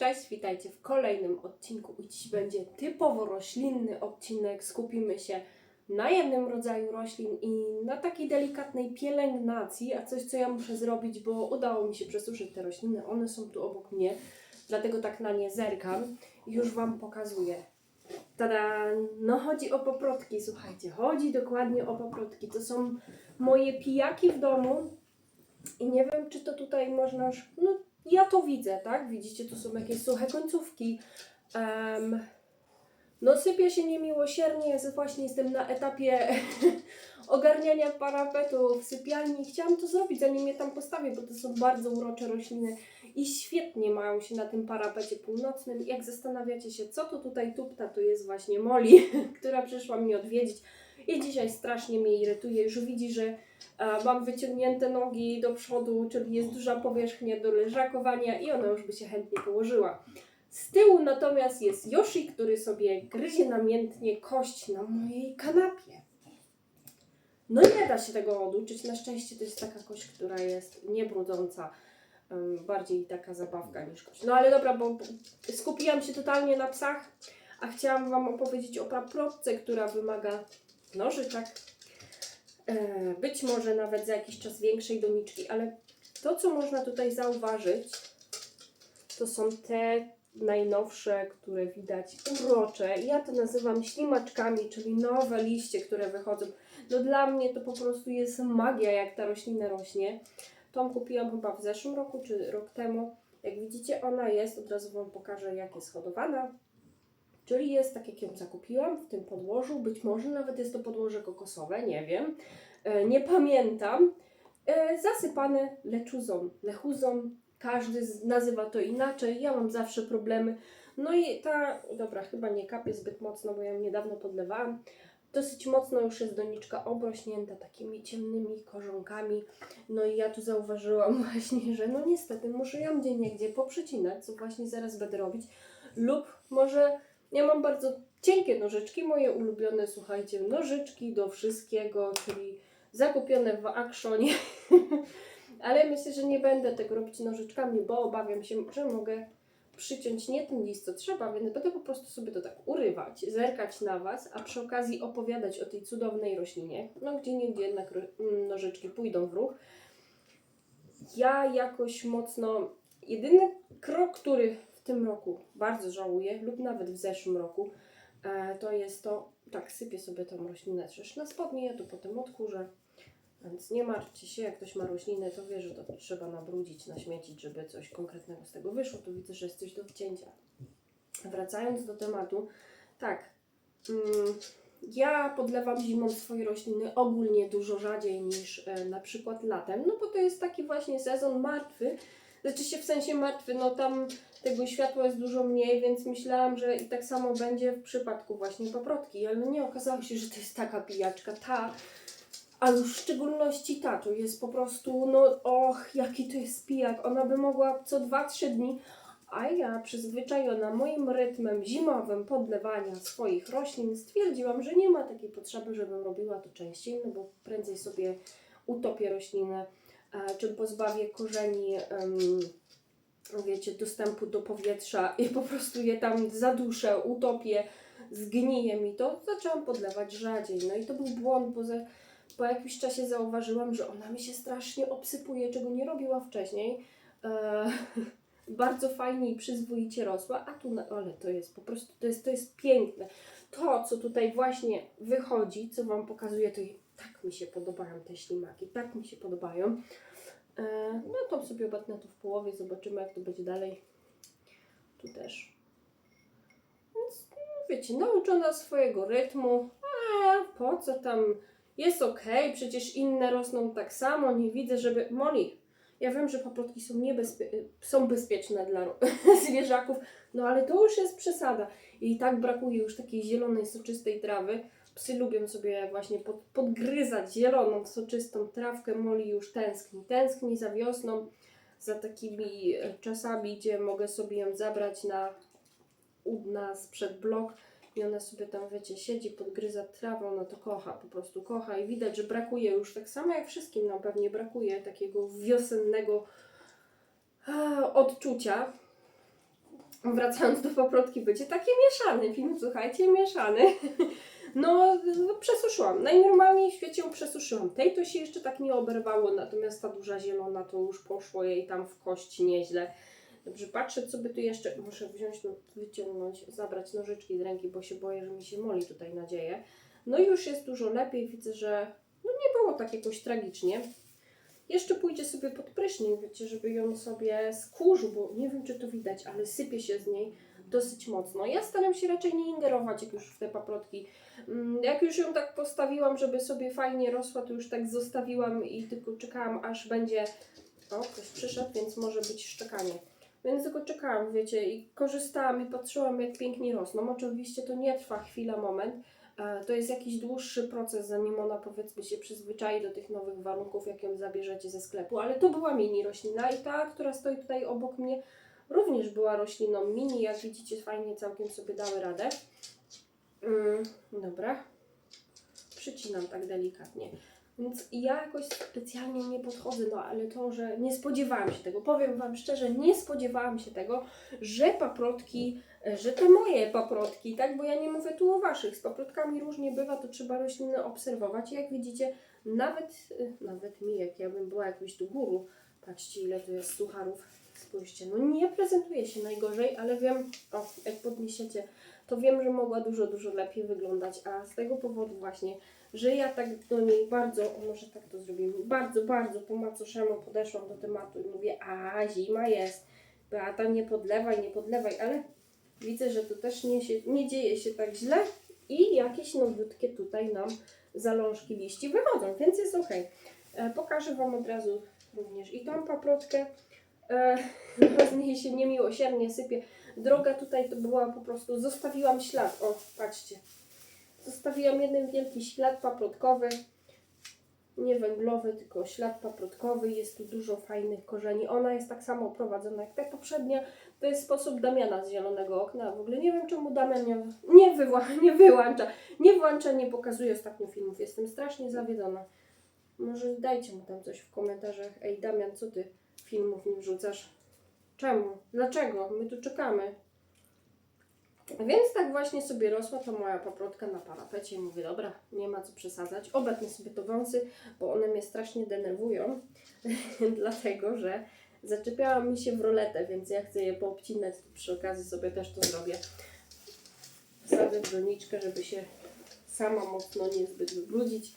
Cześć, witajcie w kolejnym odcinku. I Dziś będzie typowo roślinny odcinek. Skupimy się na jednym rodzaju roślin i na takiej delikatnej pielęgnacji, a coś, co ja muszę zrobić, bo udało mi się przesuszyć te rośliny. One są tu obok mnie, dlatego tak na nie zerkam i już Wam pokazuję. Tada! No chodzi o paprotki, słuchajcie, chodzi dokładnie o paprotki. To są moje pijaki w domu i nie wiem, czy to tutaj można już, no ja to widzę, tak? Widzicie, tu są jakieś suche końcówki. Em, no sypie się niemiłosiernie, właśnie jestem na etapie ogarniania parapetu w sypialni. Chciałam to zrobić, zanim je tam postawię, bo to są bardzo urocze rośliny i świetnie mają się na tym parapecie północnym. Jak zastanawiacie się, co to tutaj tupta, to jest właśnie Molly, która przyszła mnie odwiedzić i dzisiaj strasznie mnie irytuje. Już widzi, że a mam wyciągnięte nogi do przodu, czyli jest duża powierzchnia do leżakowania i ona już by się chętnie położyła. Z tyłu natomiast jest Yoshi, który sobie gryzie namiętnie kość na mojej kanapie. No nie da się tego oduczyć. Na szczęście to jest taka kość, która jest niebrudząca. Bardziej taka zabawka niż kość. No ale dobra, bo skupiłam się totalnie na psach, a chciałam Wam opowiedzieć o paprotce, która wymaga nożyczek, E, być może nawet za jakiś czas większej doniczki, ale to, co można tutaj zauważyć, to są te najnowsze, które widać urocze. Ja to nazywam ślimaczkami, czyli nowe liście, które wychodzą. No dla mnie to po prostu jest magia, jak ta roślina rośnie. Tą kupiłam chyba w zeszłym roku, czy rok temu. Jak widzicie, ona jest, od razu Wam pokażę, jak jest hodowana. Czyli jest tak, jak ją zakupiłam w tym podłożu. Być może nawet jest to podłoże kokosowe, nie wiem. E, nie pamiętam. E, zasypane leczuzą, lechuzą. Każdy nazywa to inaczej. Ja mam zawsze problemy. No i ta, dobra, chyba nie kapie zbyt mocno, bo ja ją niedawno podlewałam. Dosyć mocno już jest doniczka obrośnięta takimi ciemnymi korzonkami. No i ja tu zauważyłam właśnie, że no niestety muszę ją gdzie niegdzie poprzecinać, co właśnie zaraz będę robić. Lub może ja mam bardzo cienkie nożyczki, moje ulubione, słuchajcie, nożyczki do wszystkiego, czyli zakupione w Actionie. Ale myślę, że nie będę tego robić nożyczkami, bo obawiam się, że mogę przyciąć nie ten list, co trzeba, więc będę po prostu sobie to tak urywać, zerkać na Was, a przy okazji opowiadać o tej cudownej roślinie. No gdzie niegdzie jednak nożyczki pójdą w ruch. Ja jakoś mocno, jedyny krok, który w tym roku bardzo żałuję, lub nawet w zeszłym roku, e, to jest to, tak sypię sobie tą roślinę też na spodnie, ja to potem odkurzę. Więc nie martwcie się, jak ktoś ma roślinę, to wie, że to trzeba nabrudzić, naśmiecić, żeby coś konkretnego z tego wyszło. Tu widzę, że jest coś do wcięcia. Wracając do tematu, tak, mm, ja podlewam zimą swoje rośliny ogólnie dużo rzadziej niż e, na przykład latem, no bo to jest taki właśnie sezon martwy, znaczy się w sensie martwy, no tam tego światła jest dużo mniej, więc myślałam, że i tak samo będzie w przypadku właśnie paprotki, ale no nie okazało się, że to jest taka pijaczka, ta, a już w szczególności ta, to jest po prostu, no och, jaki to jest pijak, ona by mogła co 2-3 dni, a ja przyzwyczajona moim rytmem zimowym podlewania swoich roślin stwierdziłam, że nie ma takiej potrzeby, żebym robiła to częściej, no bo prędzej sobie utopię roślinę, e, czy pozbawię korzeni, em, wiecie, dostępu do powietrza i po prostu je tam zaduszę, utopię, zgnije mi to, zaczęłam podlewać rzadziej. No i to był błąd, bo za, po jakimś czasie zauważyłam, że ona mi się strasznie obsypuje, czego nie robiła wcześniej. E, bardzo fajnie i przyzwoicie rosła, a tu, ale to jest po prostu, to jest, to jest piękne. To, co tutaj właśnie wychodzi, co Wam pokazuję, to tak mi się podobają te ślimaki, tak mi się podobają. E, no to sobie obetnę tu w połowie, zobaczymy jak to będzie dalej. Tu też. Więc, no, wiecie, nauczona swojego rytmu, a po co tam, jest okej, przecież inne rosną tak samo, nie widzę, żeby... Moli, ja wiem, że paprotki są, niebezpie... są bezpieczne dla zwierzaków, no ale to już jest przesada. I tak brakuje już takiej zielonej, soczystej trawy. Psy lubią sobie właśnie pod, podgryzać zieloną, soczystą trawkę. Moli już tęskni. Tęskni za wiosną, za takimi e, czasami, gdzie mogę sobie ją zabrać na u nas przed blok i ona sobie tam, wiecie, siedzi, podgryza trawę, ona to kocha, po prostu kocha i widać, że brakuje już, tak samo jak wszystkim nam pewnie brakuje takiego wiosennego e, odczucia. wracając do paprotki, będzie taki mieszany film, słuchajcie, mieszany. No, no, przesuszyłam. Najnormalniej w świecie ją przesuszyłam. Tej to się jeszcze tak nie oberwało, natomiast ta duża zielona to już poszło jej tam w kość nieźle. Dobrze, patrzę, co by tu jeszcze. Muszę wziąć, no, wyciągnąć, zabrać nożyczki z ręki, bo się boję, że mi się moli tutaj nadzieję. No i już jest dużo lepiej. Widzę, że no nie było tak jakoś tragicznie. Jeszcze pójdzie sobie pod prysznic, wiecie, żeby ją sobie skurzył, bo nie wiem, czy to widać, ale sypie się z niej dosyć mocno. Ja staram się raczej nie ingerować, jak już w te paprotki. Mm, Jak już ją tak postawiłam, żeby sobie fajnie rosła, to już tak zostawiłam i tylko czekałam, aż będzie... O, ktoś przyszedł, więc może być szczekanie. Więc tylko czekałam, wiecie, i korzystałam i patrzyłam, jak pięknie rosną. Oczywiście to nie trwa chwila, moment. E, To jest jakiś dłuższy proces, zanim ona powiedzmy się przyzwyczai do tych nowych warunków, jak ją zabierzecie ze sklepu. Ale to była mini roślina i ta, która stoi tutaj obok mnie, również była rośliną mini. Jak widzicie, fajnie całkiem sobie dały radę. Mm, dobra. Przycinam tak delikatnie. Więc ja jakoś specjalnie nie podchodzę, no ale to, że nie spodziewałam się tego, powiem Wam szczerze, nie spodziewałam się tego, że paprotki, że te moje paprotki, tak, bo ja nie mówię tu o Waszych, z paprotkami różnie bywa, to trzeba rośliny obserwować. Jak widzicie, nawet, nawet mi, jak ja bym była jakimś tu guru, patrzcie ile tu jest sucharów, spójrzcie, no nie prezentuje się najgorzej, ale wiem, o, jak podniesiecie, to wiem, że mogła dużo, dużo lepiej wyglądać, a z tego powodu właśnie, że ja tak do niej bardzo, może tak to zrobimy, bardzo, bardzo po macoszemu podeszłam do tematu i mówię, a zima jest, Beata nie podlewaj, nie podlewaj, ale widzę, że to też nie, się, nie dzieje się tak źle i jakieś nowiutkie tutaj nam zalążki liści wychodzą, więc jest ok. E, pokażę Wam od razu również i tą paprotkę, z niej się niemiłosiernie sypie. Droga tutaj to była po prostu, zostawiłam ślad, o patrzcie, Zostawiłam jeden wielki ślad paprotkowy. Nie węglowy, tylko ślad paprotkowy. Jest tu dużo fajnych korzeni. Ona jest tak samo prowadzona jak ta poprzednia. To jest sposób Damiana z Zielonego Okna. W ogóle nie wiem, czemu Damian nie, nie, wyłącza. Nie włącza, nie pokazuje ostatnio filmów. Jestem strasznie zawiedzona. Może dajcie mu tam coś w komentarzach. Ej, Damian, co ty filmów nie wrzucasz? Czemu? Dlaczego? My tu czekamy. Więc tak właśnie sobie rosła ta moja paprotka na parapecie mówię, dobra, nie ma co przesadzać. Obetnę sobie to wąsy, bo one mnie strasznie denerwują, dlatego że zaczepiała mi się w roletę, więc ja chcę je poobcinać, przy okazji sobie też to zrobię. Wsadzę w doniczkę, żeby się sama mocno niezbyt wybrudzić.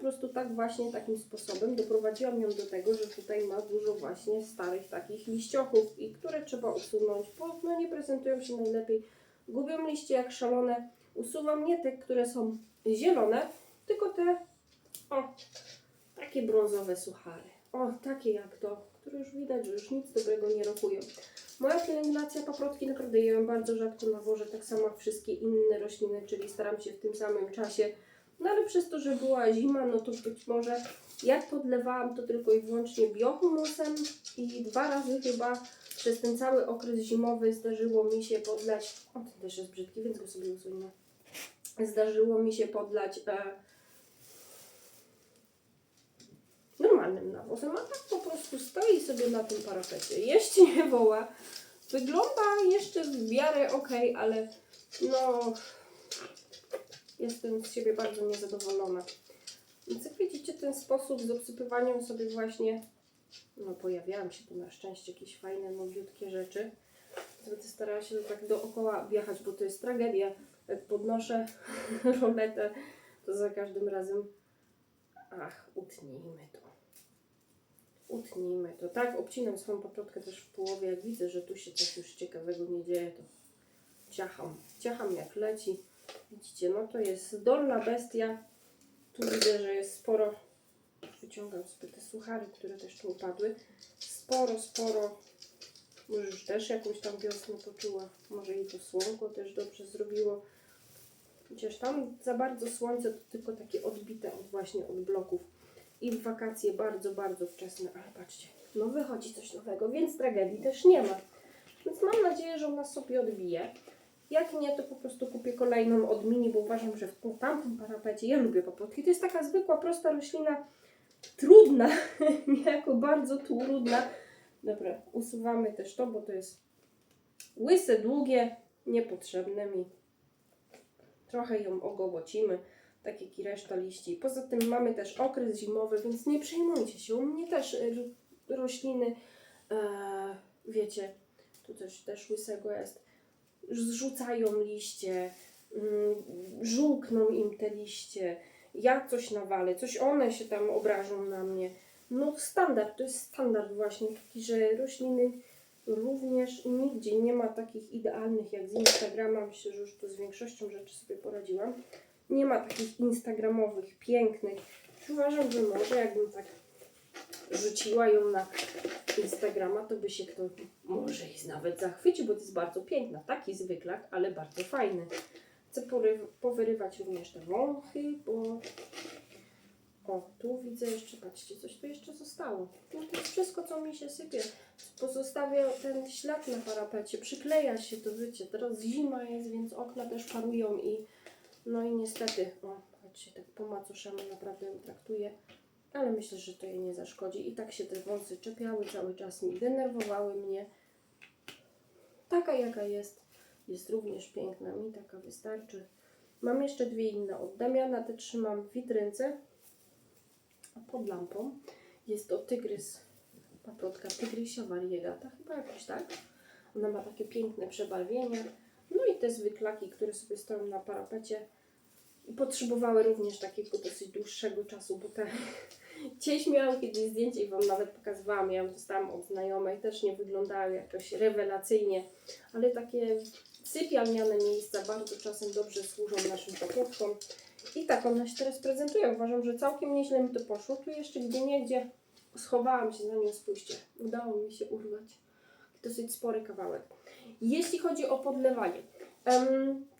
Prostu tak właśnie takim sposobem doprowadziłam ją do tego, że tutaj ma dużo właśnie starych takich liściochów i które trzeba usunąć, bo no nie prezentują się najlepiej. Gubią liście jak szalone. Usuwam nie te, które są zielone, tylko te o, takie brązowe suchary. O, takie jak to, które już widać, że już nic dobrego nie rokują. Moja pielęgnacja paprotki naprawdę ją bardzo rzadko nawożę, tak samo jak wszystkie inne rośliny, czyli staram się w tym samym czasie no ale przez to, że była zima, no to być może jak podlewałam to tylko i wyłącznie biohumusem i dwa razy chyba przez ten cały okres zimowy zdarzyło mi się podlać, o ten też jest brzydki, więc go sobie usunę. Zdarzyło mi się podlać e, normalnym nawozem, a tak po prostu stoi sobie na tym parapecie, jeszcze nie woła. Wygląda jeszcze w miarę ok, ale no jestem z siebie bardzo niezadowolona. Więc jak widzicie, ten sposób z obsypywaniem sobie właśnie, no pojawiają się tu na szczęście jakieś fajne, nowiutkie rzeczy. Będę starała się to tak dookoła wjechać, bo to jest tragedia. Jak podnoszę roletę, to za każdym razem, ach, utnijmy to. Utnijmy to. Tak, obcinam swoją paprotkę też w połowie. Jak widzę, że tu się coś już ciekawego nie dzieje, to ciacham. Ciacham jak leci. Widzicie, no to jest dolna bestia. Tu widzę, że jest sporo. Wyciągam sobie te suchary, które też tu upadły. Sporo, sporo. Może już też jakąś tam wiosnę poczuła. Może i to słonko też dobrze zrobiło. Chociaż tam za bardzo słońce to tylko takie odbite od właśnie od bloków. I w wakacje bardzo, bardzo wczesne. Ale patrzcie, no wychodzi coś nowego, więc tragedii też nie ma. Więc mam nadzieję, że ona sobie odbije. Jak nie, to po prostu kupię kolejną od mini, bo uważam, że w tym tamtym parapecie, ja lubię paprotki, to jest taka zwykła, prosta roślina, trudna, niejako bardzo trudna. Dobra, usuwamy też to, bo to jest łyse, długie, niepotrzebne mi. Trochę ją ogołocimy, tak jak i reszta liści. Poza tym mamy też okres zimowy, więc nie przejmujcie się. U mnie też y, ro- rośliny, e, wiecie, tu też, też łysego jest, zrzucają liście, mm, żółkną im te liście, ja coś nawalę, coś one się tam obrażą na mnie. No standard, to jest standard właśnie taki, że rośliny również nigdzie nie ma takich idealnych jak z Instagrama. Myślę, że już tu z większością rzeczy sobie poradziłam. Nie ma takich instagramowych, pięknych. Uważam, że może jakbym tak rzuciła ją na Instagrama, to by się ktoś może i nawet zachwycił, bo to jest bardzo piękna. Taki zwyklak, ale bardzo fajny. Chcę powyrywać również te wąchy, bo o, tu widzę jeszcze, patrzcie, coś tu jeszcze zostało. No to jest wszystko, co mi się sypie. Pozostawia ten ślad na parapecie, przykleja się to, wiecie, teraz zima jest, więc okna też parują i no i niestety, o, patrzcie, tak po macoszemu naprawdę ją traktuję, ale myślę, że to jej nie zaszkodzi. I tak się te wąsy czepiały cały czas, mi denerwowały mnie. Taka jaka jest, jest również piękna, mi taka wystarczy. Mam jeszcze dwie inne od Damiana, te trzymam w witrynce, pod lampą jest to tygrys, paprotka tygrysiowa riegata, chyba jakoś tak. Ona ma takie piękne przebarwienie. No i te zwyklaki, które sobie stoją na parapecie potrzebowały również takiego dosyć dłuższego czasu, bo te Gdzieś miałam kiedyś zdjęcie i Wam nawet pokazywałam, ja ją dostałam od znajomej, też nie wyglądały jakoś rewelacyjnie, ale takie sypialniane miejsca bardzo czasem dobrze służą naszym paprotkom. I tak one się teraz prezentują. Uważam, że całkiem nieźle mi to poszło. Tu jeszcze gdzie niegdzie schowałam się za nią, spójrzcie. Udało mi się urwać dosyć spory kawałek. Jeśli chodzi o podlewanie,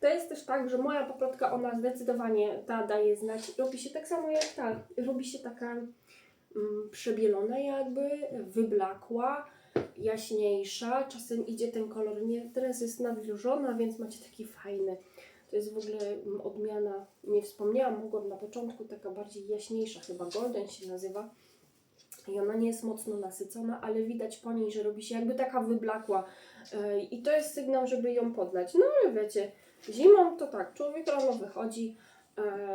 to jest też tak, że moja paprotka, ona zdecydowanie ta daje znać. Robi się tak samo jak ta. Robi się taka mm, przebielona jakby, wyblakła, jaśniejsza. Czasem idzie ten kolor, nie, teraz jest nawilżona, więc macie taki fajny. To jest w ogóle mm, odmiana, nie wspomniałam, mogłam na początku, taka bardziej jaśniejsza, chyba golden się nazywa. I ona nie jest mocno nasycona, ale widać po niej, że robi się jakby taka wyblakła. I to jest sygnał, żeby ją podlać. No ale wiecie, zimą to tak, człowiek rano wychodzi,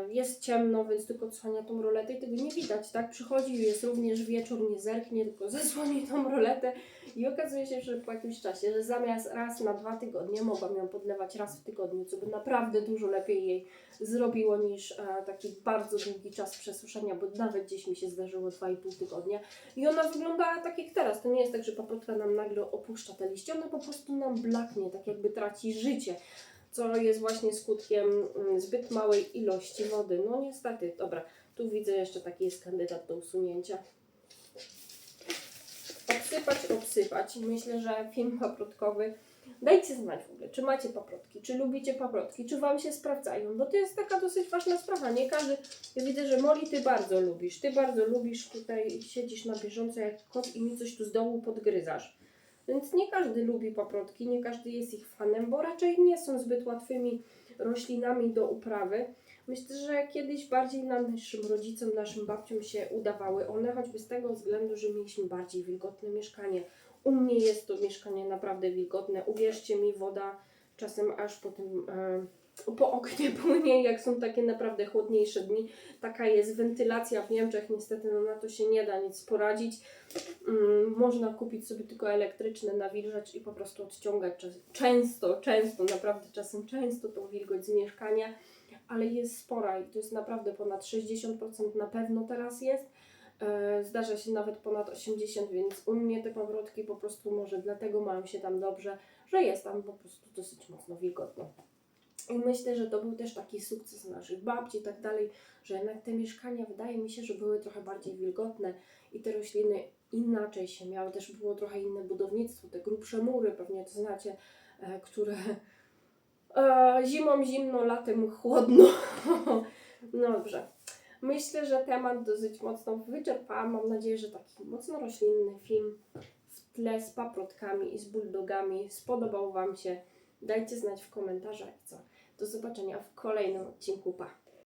jest ciemno, więc tylko odsłania tą roletę i tego nie widać, tak? Przychodzi, jest również wieczór, nie zerknie, tylko zasłoni tą roletę i okazuje się, że po jakimś czasie, że zamiast raz na dwa tygodnie mogłam ją podlewać raz w tygodniu, co by naprawdę dużo lepiej jej zrobiło niż e, taki bardzo długi czas przesuszenia, bo nawet gdzieś mi się zdarzyło 2,5 tygodnia. I ona wyglądała tak jak teraz. To nie jest tak, że paprotka nam nagle opuszcza te liście, ona po prostu nam blaknie, tak jakby traci życie. Co jest właśnie skutkiem mm, zbyt małej ilości wody. No niestety, dobra, tu widzę jeszcze taki jest kandydat do usunięcia. Obsypać, obsypać. Myślę, że film paprotkowy. Dajcie znać w ogóle, czy macie paprotki, czy lubicie paprotki, czy Wam się sprawdzają, bo to jest taka dosyć ważna sprawa. Nie każdy, ja widzę, że Moli, Ty bardzo lubisz, Ty bardzo lubisz tutaj, siedzisz na bieżąco jak kot i mi coś tu z dołu podgryzasz. Więc nie każdy lubi paprotki, nie każdy jest ich fanem, bo raczej nie są zbyt łatwymi roślinami do uprawy. Myślę, że kiedyś bardziej naszym rodzicom, naszym babciom się udawały one, choćby z tego względu, że mieliśmy bardziej wilgotne mieszkanie. U mnie jest to mieszkanie naprawdę wilgotne. Uwierzcie mi, woda czasem aż po tym, e, po oknie płynie, jak są takie naprawdę chłodniejsze dni. Taka jest wentylacja w Niemczech, niestety no, na to się nie da nic poradzić. Mm, można kupić sobie tylko elektryczne nawilżacz i po prostu odciągać czas, często, często, naprawdę czasem często tą wilgoć z mieszkania, ale jest spora i to jest naprawdę ponad 60% na pewno teraz jest. E, Zdarza się nawet ponad 80, więc u mnie te powrotki po prostu może dlatego mają się tam dobrze, że jest tam po prostu dosyć mocno wilgotno. I myślę, że to był też taki sukces naszych babci i tak dalej, że jednak te mieszkania wydaje mi się, że były trochę bardziej wilgotne i te rośliny inaczej się miały. Też było trochę inne budownictwo, te grubsze mury, pewnie to znacie, e, które e, zimą zimno, latem chłodno. no dobrze. Myślę, że temat dosyć mocno wyczerpałam. Mam nadzieję, że taki mocno roślinny film w tle z paprotkami i z bulldogami spodobał Wam się. Dajcie znać w komentarzach co. Do zobaczenia w kolejnym odcinku. Pa!